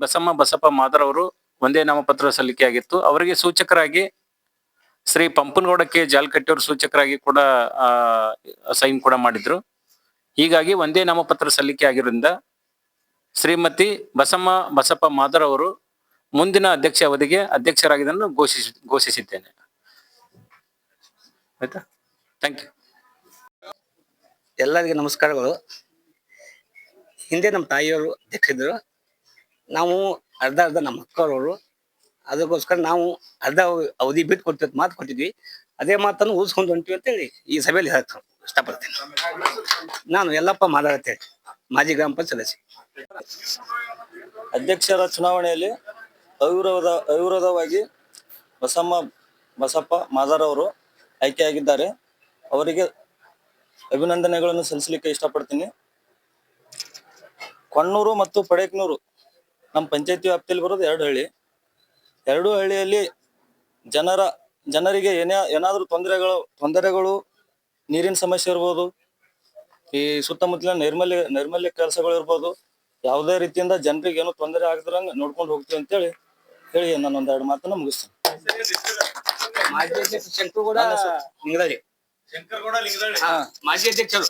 ಬಸಮ್ಮ ಬಸಪ್ಪ ಮಾದರ್ ಅವರು ಒಂದೇ ನಾಮಪತ್ರ ಸಲ್ಲಿಕೆಯಾಗಿತ್ತು. ಅವರಿಗೆ ಸೂಚಕರಾಗಿ ಶ್ರೀ ಪಂಪನಗೌಡ ಕೆ ಜಾಲ್ಕಟ್ಟಿಯವರು ಸೂಚಕರಾಗಿ ಕೂಡ ಸೈನ್ ಕೂಡ ಮಾಡಿದ್ರು. ಹೀಗಾಗಿ ಒಂದೇ ನಾಮಪತ್ರ ಸಲ್ಲಿಕೆ ಆಗಿರೋದ್ರಿಂದ ಶ್ರೀಮತಿ ಬಸಮ್ಮ ಬಸಪ್ಪ ಮಾದರ್ ಅವರು ಮುಂದಿನ ಅಧ್ಯಕ್ಷ ಅವಧಿಗೆ ಅಧ್ಯಕ್ಷರಾಗಿದ್ದನ್ನು ಘೋಷಿಸಿ ಘೋಷಿಸಿದ್ದೇನೆ. ಆಯ್ತಾ? ಥ್ಯಾಂಕ್ ಯು ಎಲ್ಲರಿಗೆ ನಮಸ್ಕಾರಗಳು. ಹಿಂದೆ ನಮ್ಮ ತಾಯಿಯವರು ಅಧ್ಯಕ್ಷರಿದ್ದರು. ನಾವು ಅರ್ಧ ಅರ್ಧ ನಮ್ಮ ಅಕ್ಕರವರು ಅದಕ್ಕೋಸ್ಕರ ನಾವು ಅರ್ಧ ಅವಧಿ ಬಿಟ್ಟು ಕೊಡ್ತೀವಿ ಅಂತ ಮಾತು ಕೊಟ್ಟಿದ್ವಿ. ಅದೇ ಮಾತನ್ನು ಉಳಿಸ್ಕೊಂಡು ಹೊಂಟಿವಿ ಅಂತೇಳಿ ಈ ಸಭೆಯಲ್ಲಿ ಹೇಳ್ತಾರೆ ಇಷ್ಟಪಡ್ತೀನಿ. ನಾನು ಎಲ್ಲಪ್ಪ ಮಾತಾಡುತ್ತೇನೆ ಮಾಜಿ ಗ್ರಾಮ ಪಂಚಾಯತ್ ಸದಸ್ಯ. ಅಧ್ಯಕ್ಷರ ಚುನಾವಣೆಯಲ್ಲಿ ಅವಿರೋಧ, ಅವಿರೋಧವಾಗಿ ಬಸಮ್ಮ, ಬಸಪ್ಪ ಮಾದಾರ್ ಅವರು ಆಯ್ಕೆಯಾಗಿದ್ದಾರೆ. ಅವರಿಗೆ ಅಭಿನಂದನೆಗಳನ್ನು ಸಲ್ಲಿಸಲಿಕ್ಕೆ ಇಷ್ಟಪಡ್ತೀನಿ. ಕೊಣ್ಣೂರು ಮತ್ತು ಪಡೇಕ್ನೂರು ನಮ್ಮ ಪಂಚಾಯತಿ ವ್ಯಾಪ್ತಿಯಲ್ಲಿ ಬರೋದು ಎರಡು ಹಳ್ಳಿ. ಎರಡು ಹಳ್ಳಿಯಲ್ಲಿ ಜನರ, ಜನರಿಗೆ ಏನೇ, ಏನಾದರೂ ತೊಂದರೆಗಳು ತೊಂದರೆಗಳು, ನೀರಿನ ಸಮಸ್ಯೆ ಇರ್ಬೋದು, ಈ ಸುತ್ತಮುತ್ತಲಿನ ನೈರ್ಮಲ್ಯ ನೈರ್ಮಲ್ಯ ಕೆಲಸಗಳು ಇರ್ಬೋದು, ಯಾವುದೇ ರೀತಿಯಿಂದ ಜನರಿಗೆ ಏನೋ ತೊಂದರೆ ಆಗದ್ರಂಗ ನೋಡ್ಕೊಂಡು ಹೋಗ್ತೀವಿ ಅಂತೇಳಿ ಹೇಳಿ ನಾನು ಒಂದೆರಡು ಮಾತನ್ನ ಮುಗಿಸ್ತೇನೆ. ಮಾಜಿ ಅಧ್ಯಕ್ಷ ಶಂಕರ್ ಕೂಡ ಲಿಂಗದಳ್ಳಿ. ಹಾ, ಮಾಜಿ ಅಧ್ಯಕ್ಷರು.